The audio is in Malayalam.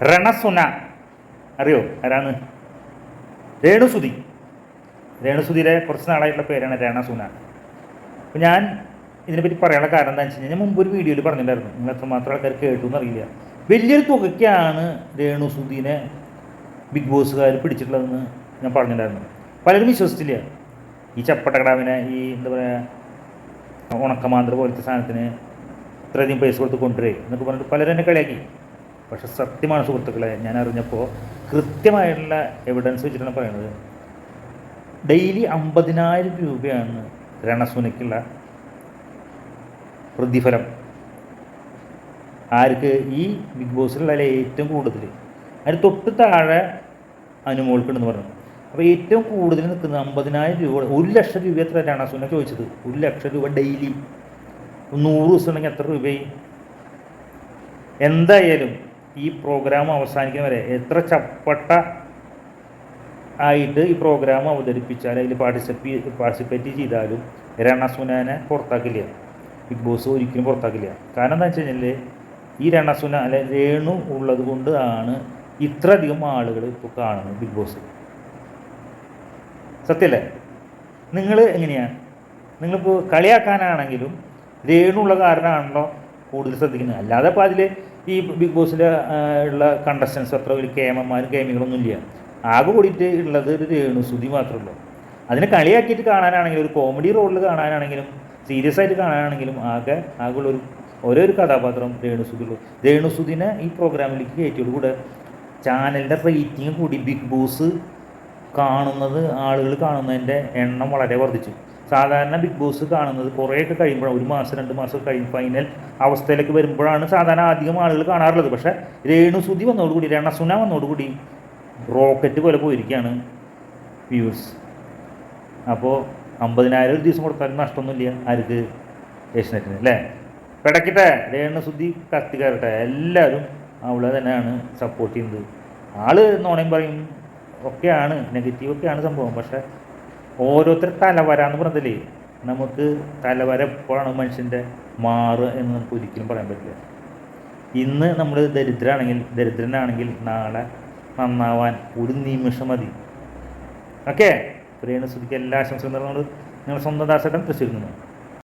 രണസുന. അറിയോ? ആരാണ്? രേണുസുതി. രേണുസുതിയുടെ കുറച്ച് നാളായിട്ടുള്ള പേരാണ് രണസുന. അപ്പോൾ ഞാൻ ഇതിനെപ്പറ്റി പറയാനുള്ള കാരണം എന്താണെന്ന് വെച്ച് കഴിഞ്ഞാൽ മുമ്പ് ഒരു വീഡിയോയിൽ പറഞ്ഞിട്ടുണ്ടായിരുന്നു. നിങ്ങൾ എത്രമാത്രം ആൾക്കാർ കേട്ടു എന്നറിയില്ല. വലിയൊരു തുകയ്ക്കാണ് രേണുസുദീനെ ബിഗ് ബോസുകാർ പിടിച്ചിട്ടുള്ളതെന്ന് ഞാൻ പറഞ്ഞിട്ടുണ്ടായിരുന്നു. പലരും വിശ്വസിച്ചില്ല. ഈ ചപ്പട്ടക്കടാവിനെ ഈ എന്താ പറയുക ഉണക്കമാന്തർ പോലത്തെ സാധനത്തിന് ഇത്രയധികം പൈസ കൊടുത്ത് കൊണ്ടുവരേ എന്നൊക്കെ പറഞ്ഞിട്ട് പലരും എന്നെ കളിയാക്കി. പക്ഷെ സത്യമാണ് സുഹൃത്തുക്കളെ ഞാൻ അറിഞ്ഞപ്പോൾ കൃത്യമായിട്ടുള്ള എവിഡൻസ് വെച്ചിട്ടാണ് പറയുന്നത് ഡെയിലി അമ്പതിനായിരം രൂപയാണ് രണസുനയ്ക്കുള്ള പ്രതിഫലം. ആർക്ക്? ഈ ബിഗ് ബോസിലുള്ള ഏറ്റവും കൂടുതൽ അതിന് തൊട്ട് താഴെ അനുമോൾക്കുണ്ടെന്ന് പറഞ്ഞു. അപ്പോൾ ഏറ്റവും കൂടുതൽ നിൽക്കുന്നത് അമ്പതിനായിരം രൂപ ഒരു ലക്ഷം രൂപ എത്ര രണസുന ചോദിച്ചത്? ഒരു ലക്ഷം രൂപ ഡെയിലി. നൂറ് ദിവസം ഉണ്ടെങ്കിൽ എത്ര രൂപയായി? എന്തായാലും ഈ പ്രോഗ്രാം അവസാനിക്കുന്ന വരെ എത്ര ചപ്പട്ട ആയിട്ട് ഈ പ്രോഗ്രാം അവതരിപ്പിച്ചാൽ അതിൽ പാർട്ടിസിപ്പേ പാർട്ടിസിപ്പേറ്റ് ചെയ്താലും രണസുനാനെ പുറത്താക്കില്ല. ബിഗ് ബോസ് ഒരിക്കലും പുറത്താക്കില്ല. കാരണം എന്താ വെച്ച് കഴിഞ്ഞാൽ ഈ രണസുന അല്ലെ രേണു ഉള്ളത് കൊണ്ട് ആണ് ഇത്രയധികം ആളുകൾ ഇപ്പോൾ കാണുന്നത് ബിഗ് ബോസ് സത്യല്ലേ? നിങ്ങൾ എങ്ങനെയാണ് നിങ്ങളിപ്പോൾ കളിയാക്കാനാണെങ്കിലും രേണുള്ള കാരണമാണല്ലോ കൂടുതൽ ശ്രദ്ധിക്കുന്നത്. അല്ലാതെ ഇപ്പോൾ അതിൽ ഈ ബിഗ് ബോസിൽ ഉള്ള കണ്ടസ്റ്റൻസ് അത്ര വലിയ കേമന്മാരും കേമികളൊന്നും ഇല്ല. ആകെ കൂടിയിട്ട് ഉള്ളത് ഒരു രേണുസുതി മാത്രമേ ഉള്ളൂ. അതിനെ കളിയാക്കിയിട്ട് കാണാനാണെങ്കിലും ഒരു കോമഡി റോളിൽ കാണാനാണെങ്കിലും സീരിയസ് ആയിട്ട് കാണാനാണെങ്കിലും ആകെ ആകെ ഉള്ളൊരു ഒരേ ഒരു കഥാപാത്രം രേണുസുതിയുള്ളൂ രേണുസുദിനെ ഈ പ്രോഗ്രാമിലേക്ക് കയറ്റിയോട് കൂടെ ചാനലിന്റെ റേറ്റിംഗ് കൂടി ബിഗ് ബോസ് കാണുന്നത് ആളുകൾ കാണുന്നതിന്റെ എണ്ണം വളരെ വർദ്ധിച്ചു. സാധാരണ ബിഗ് ബോസ് കാണുന്നത് കുറേയൊക്കെ കഴിയുമ്പോഴാണ് ഒരു മാസം രണ്ട് മാസം കഴിയും. ഫൈനൽ അവസ്ഥയിലേക്ക് വരുമ്പോഴാണ് സാധാരണ അധികം ആളുകൾ കാണാറുള്ളത്. പക്ഷേ രേണുസുതി വന്നതോടുകൂടി രണസുന വന്നതോടുകൂടി റോക്കറ്റ് പോലെ പോയിരിക്കുകയാണ് വ്യൂസ് അപ്പോൾ അമ്പതിനായിരം ഒരു ദിവസം കൊടുത്താലും നഷ്ടമൊന്നുമില്ല ആർക്ക്? ഏഷ്യനെറ്റിന് അല്ലേ? പിടക്കിട്ടെ രേണുസുദ്ധി കത്തി കയറട്ടെ എല്ലാവരും അവളെ തന്നെയാണ് സപ്പോർട്ട് ചെയ്യുന്നത്. ആൾ നോണയും പറയും. ഒക്കെയാണ് നെഗറ്റീവ് ഒക്കെയാണ് സംഭവം. പക്ഷേ ഓരോരുത്തർ തലവര എന്ന് നമുക്ക് തലവര എപ്പോഴാണ് മനുഷ്യന്റെ മാറ് എന്ന് നമുക്ക് ഒരിക്കലും പറയാൻ പറ്റില്ല. ഇന്ന് നമ്മൾ ദരിദ്രനാണെങ്കിൽ ദരിദ്രനാണെങ്കിൽ നാളെ നന്നാവാൻ ഒരു നിമിഷം മതി. ഓക്കെ? രേണുസുതിക്ക് എല്ലാ ആശംസകളും നിങ്ങൾ സ്വന്തം ദാസേട്ടൻ തൃശ്ശൂരിൽ നിന്ന്.